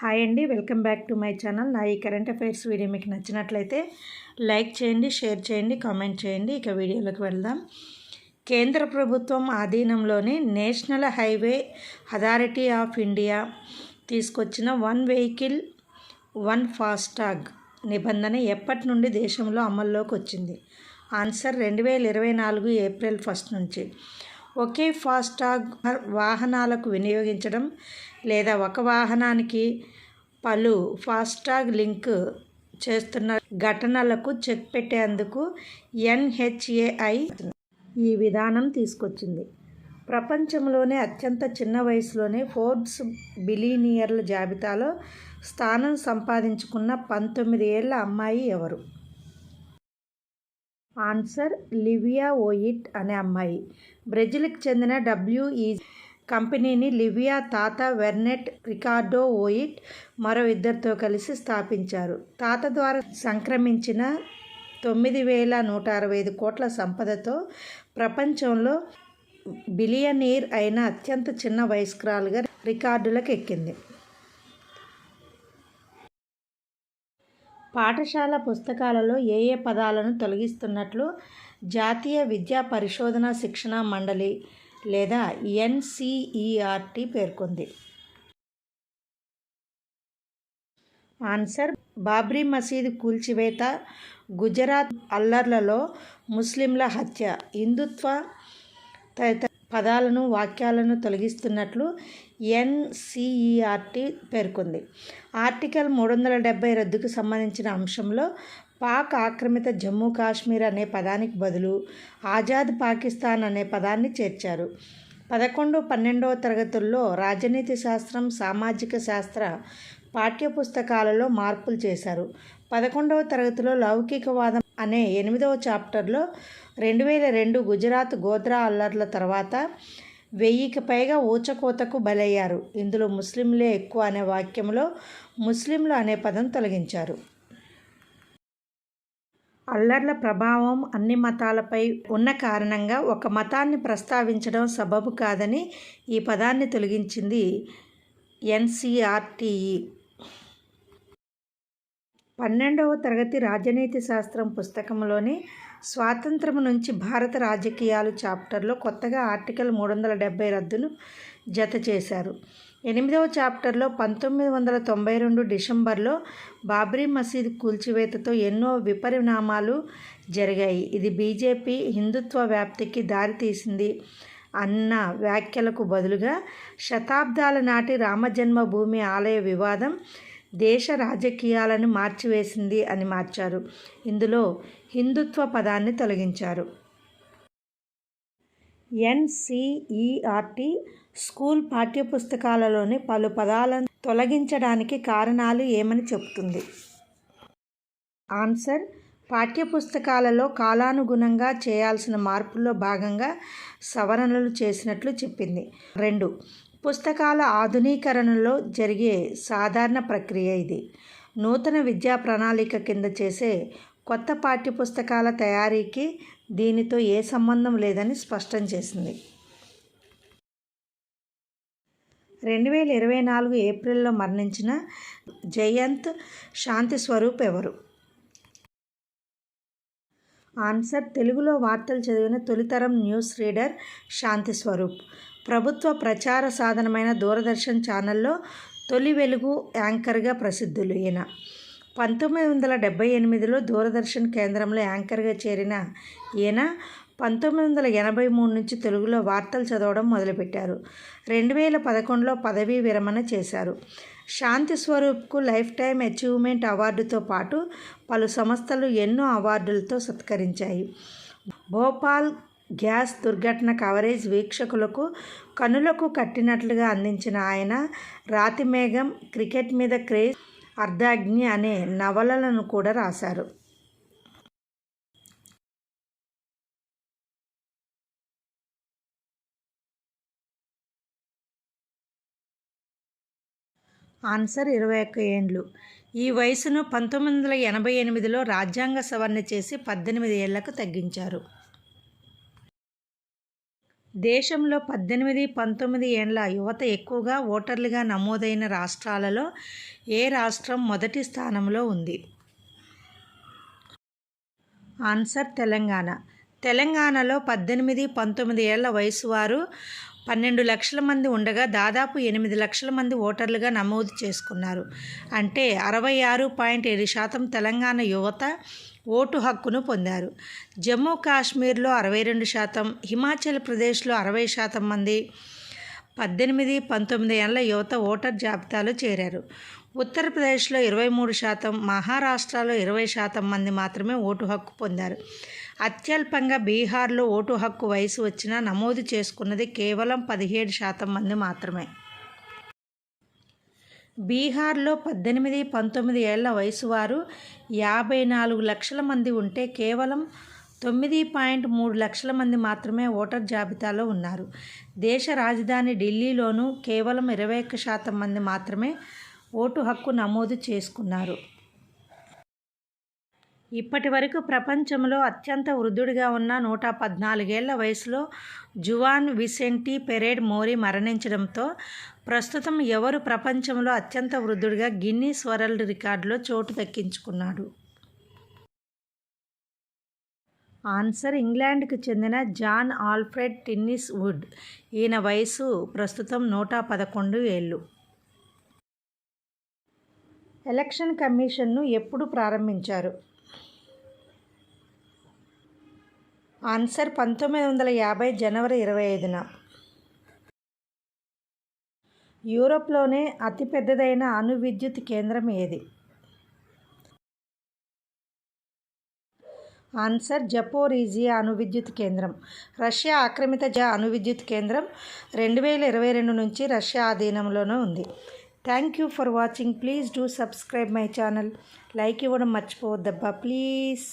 Hi అండి welcome back to my channel. నా ఈ కరెంట్ అఫైర్స్ వీడియో మీకు నచ్చినట్లయితే లైక్ చేయండి షేర్ చేయండి కామెంట్ చేయండి. ఇక వీడియోలోకి వెళ్దాం. కేంద్ర ప్రభుత్వం ఆధీనంలోని national highway authority of India తీసుకొచ్చిన వన్ వెహికల్ వన్ ఫాస్టాగ్ నిబంధన ఎప్పటి నుండి దేశంలో అమల్లోకి వచ్చింది? ఆన్సర్ రెండు వేల ఇరవై నాలుగు ఏప్రిల్ ఫస్ట్ నుంచి. ఒకే ఫాస్టాగ్ వాహనాలకు వినియోగించడం లేదా ఒక వాహనానికి పలు ఫాస్టాగ్ లింక్ చేస్తున్న ఘటనలకు చెక్ పెట్టేందుకు ఎన్హెచ్ఏఐ ఈ విధానం తీసుకొచ్చింది. ప్రపంచంలోనే అత్యంత చిన్న వయసులోనే ఫోర్బ్స్ బిలీనియర్ల జాబితాలో స్థానం సంపాదించుకున్న పంతొమ్మిది ఏళ్ళ అమ్మాయి ఎవరు? ఆన్సర్ లివియా ఓయిట్ అనే అమ్మాయి. బ్రెజిల్కి చెందిన డబ్ల్యూఈ కంపెనీని లివియా తాత వెర్నెట్ రికార్డో ఓయిట్ మరో ఇద్దరితో కలిసి స్థాపించారు. తాత ద్వారా సంక్రమించిన తొమ్మిది వేల నూట అరవై ఐదు కోట్ల సంపదతో ప్రపంచంలో బిలియనీర్ అయిన అత్యంత చిన్న వయస్కురాలుగా రికార్డులకు ఎక్కింది. పాఠశాల పుస్తకాలలో ఏ ఏ పదాలను తొలగిస్తున్నట్లు జాతీయ విద్యా పరిశోధన శిక్షణ మండలి లేదా ఎన్సిఈఆర్టీ పేర్కొంది. ఆన్సర్ బాబ్రీ మసీదు కూల్చివేత గుజరాత్ అల్లర్లలో ముస్లింల హత్య హిందుత్వ తదితర పదాలను వాక్యాలను తొలగిస్తున్నట్లు ఎన్సిఈఆర్టీ పేర్కొంది. ఆర్టికల్ మూడు వందల డెబ్బై రద్దుకు సంబంధించిన అంశంలో పాక్ ఆక్రమిత జమ్మూ కాశ్మీర్ అనే పదానికి బదులు ఆజాద్ పాకిస్తాన్ అనే పదాన్ని చేర్చారు. పదకొండు పన్నెండవ తరగతుల్లో రాజనీతి శాస్త్రం సామాజిక శాస్త్ర పాఠ్యపుస్తకాలలో మార్పులు చేశారు. పదకొండవ తరగతిలో లౌకికవాదం అనే ఎనిమిదవ చాప్టర్లో రెండు వేల రెండు గుజరాత్ గోద్రా అల్లర్ల తర్వాత వెయ్యికి పైగా ఊచకోతకు బలయ్యారు. ఇందులో ముస్లింలే ఎక్కువ అనే వాక్యంలో ముస్లింలు అనే పదం తొలగించారు. అల్లర్ల ప్రభావం అన్ని మతాలపై ఉన్న కారణంగా ఒక మతాన్ని ప్రస్తావించడం సబబు కాదని ఈ పదాన్ని తొలగించింది ఎన్సిఆర్టీఈ. పన్నెండవ తరగతి రాజనీతి శాస్త్రం పుస్తకంలోని స్వాతంత్రం నుంచి భారత రాజకీయాలు చాప్టర్లో కొత్తగా ఆర్టికల్ మూడు వందల డెబ్బై రద్దును జత చేశారు. ఎనిమిదవ చాప్టర్లో పంతొమ్మిది వందల తొంభై రెండు డిసెంబర్లో బాబ్రీ మసీద్ కూల్చివేతతో ఎన్నో విపరిణామాలు జరిగాయి. ఇది బీజేపీ హిందుత్వ వ్యాప్తికి దారితీసింది అన్న వ్యాఖ్యలకు బదులుగా శతాబ్దాల నాటి రామజన్మభూమి ఆలయ వివాదం దేశ రాజకీయాలను మార్చివేసింది అని మార్చారు. ఇందులో హిందుత్వ పదాన్ని తొలగించారు. ఎన్సిఈఆర్టీ స్కూల్ పాఠ్యపుస్తకాలలోని పలు పదాలను తొలగించడానికి కారణాలు ఏమని చెబుతుంది? ఆన్సర్ పాఠ్యపుస్తకాలలో కాలానుగుణంగా చేయాల్సిన మార్పుల్లో భాగంగా సవరణలు చేసినట్లు చెప్పింది. రెండు పుస్తకాల ఆధునీకరణలో జరిగే సాధారణ ప్రక్రియ ఇది. నూతన విద్యా ప్రణాళిక కింద చేసే కొత్త పాఠ్యపుస్తకాల తయారీకి దీనితో ఏ సంబంధం లేదని స్పష్టం చేసింది. రెండు వేల ఇరవై నాలుగు ఏప్రిల్లో మరణించిన జయంత్ శాంతి స్వరూప్ ఎవరు? ఆన్సర్ తెలుగులో వార్తలు చదివిన తొలితరం న్యూస్ రీడర్ శాంతి స్వరూప్ ప్రభుత్వ ప్రచార సాధనమైన దూరదర్శన్ ఛానల్లో తొలి వెలుగు యాంకర్గా ప్రసిద్ధులు ఈయన. పంతొమ్మిది వందల డెబ్బై ఎనిమిదిలో దూరదర్శన్ కేంద్రంలో యాంకర్గా చేరిన ఈయన పంతొమ్మిది వందల ఎనభై మూడు నుంచి తెలుగులో వార్తలు చదవడం మొదలుపెట్టారు. రెండు వేల పదకొండులో పదవీ విరమణ చేశారు. శాంతి స్వరూప్కు లైఫ్ టైం అచీవ్మెంట్ అవార్డుతో పాటు పలు సంస్థలు ఎన్నో అవార్డులతో సత్కరించాయి. భోపాల్ గ్యాస్ దుర్ఘటన కవరేజ్ వీక్షకులకు కనులకు కట్టినట్లుగా అందించిన ఆయన రాతిమేఘం క్రికెట్ మీద క్రేజ్ అర్ధాగ్ని అనే నవలలను కూడా రాశారు. ఆన్సర్ ఇరవై ఒక్క ఏండ్లు. ఈ వయసును పంతొమ్మిది వందల ఎనభై ఎనిమిదిలో రాజ్యాంగ సవరణ చేసి పద్దెనిమిది ఏళ్ళకు తగ్గించారు. దేశంలో పద్దెనిమిది పంతొమ్మిది ఏండ్ల యువత ఎక్కువగా ఓటర్లుగా నమోదైన రాష్ట్రాలలో ఏ రాష్ట్రం మొదటి స్థానంలో ఉంది? ఆన్సర్ తెలంగాణ. తెలంగాణలో పద్దెనిమిది పంతొమ్మిది ఏళ్ళ వయసు వారు పన్నెండు లక్షల మంది ఉండగా దాదాపు ఎనిమిది లక్షల మంది ఓటర్లుగా నమోదు చేసుకున్నారు. అంటే అరవై ఆరు పాయింట్ ఏడు శాతం తెలంగాణ యువత ఓటు హక్కును పొందారు. జమ్మూ కాశ్మీర్లో అరవై రెండు శాతం హిమాచల్ ప్రదేశ్లో అరవై శాతం మంది పద్దెనిమిది పంతొమ్మిది ఏళ్ళ యువత ఓటర్ జాబితాలో చేరారు. ఉత్తరప్రదేశ్లో ఇరవై మూడు శాతం మహారాష్ట్రలో ఇరవై శాతం మంది మాత్రమే ఓటు హక్కు పొందారు. అత్యల్పంగా బీహార్లో ఓటు హక్కు వయసు వచ్చినా నమోదు చేసుకున్నది కేవలం పదిహేడు శాతం మంది మాత్రమే. బీహార్లో పద్దెనిమిది పంతొమ్మిది ఏళ్ళ వయసు వారు యాభై నాలుగు లక్షల మంది ఉంటే కేవలం తొమ్మిది పాయింట్ మూడు లక్షల మంది మాత్రమే ఓటర్ జాబితాలో ఉన్నారు. దేశ రాజధాని ఢిల్లీలోనూ కేవలం ఇరవై ఒక్క శాతం మంది మాత్రమే ఓటు హక్కు నమోదు చేసుకున్నారు. ఇప్పటి వరకు ప్రపంచంలో అత్యంత వృద్ధుడిగా ఉన్న నూట పద్నాలుగేళ్ళ వయసులో జువాన్ విసెంటీ పెరేడ్ మోరీ మరణించడంతో ప్రస్తుతం ఎవరు ప్రపంచంలో అత్యంత వృద్ధుడిగా గిన్నీస్ వరల్డ్ రికార్డులో చోటు దక్కించుకున్నాడు? ఆన్సర్ ఇంగ్లాండ్కి చెందిన జాన్ ఆల్ఫ్రెడ్ టిన్నిస్ వుడ్ ఈయన వయసు ప్రస్తుతం నూట పదకొండు ఏళ్ళు. ఎలక్షన్ కమిషన్ను ఎప్పుడు ప్రారంభించారు? ఆన్సర్ పంతొమ్మిది వందల యాభై జనవరి ఇరవై ఐదున. యూరోప్లోనే అతిపెద్దదైన అణు విద్యుత్ కేంద్రం ఏది? ఆన్సర్ జపోరీజియా అణు విద్యుత్ కేంద్రం. రష్యా ఆక్రమిత జ అణు విద్యుత్ కేంద్రం రెండు వేల ఇరవై రెండు నుంచి రష్యా ఆధీనంలోనే ఉంది. thank you for watching please do subscribe my channel like ఇవ్వడం మర్చిపోవద్దబ్బా ప్లీజ్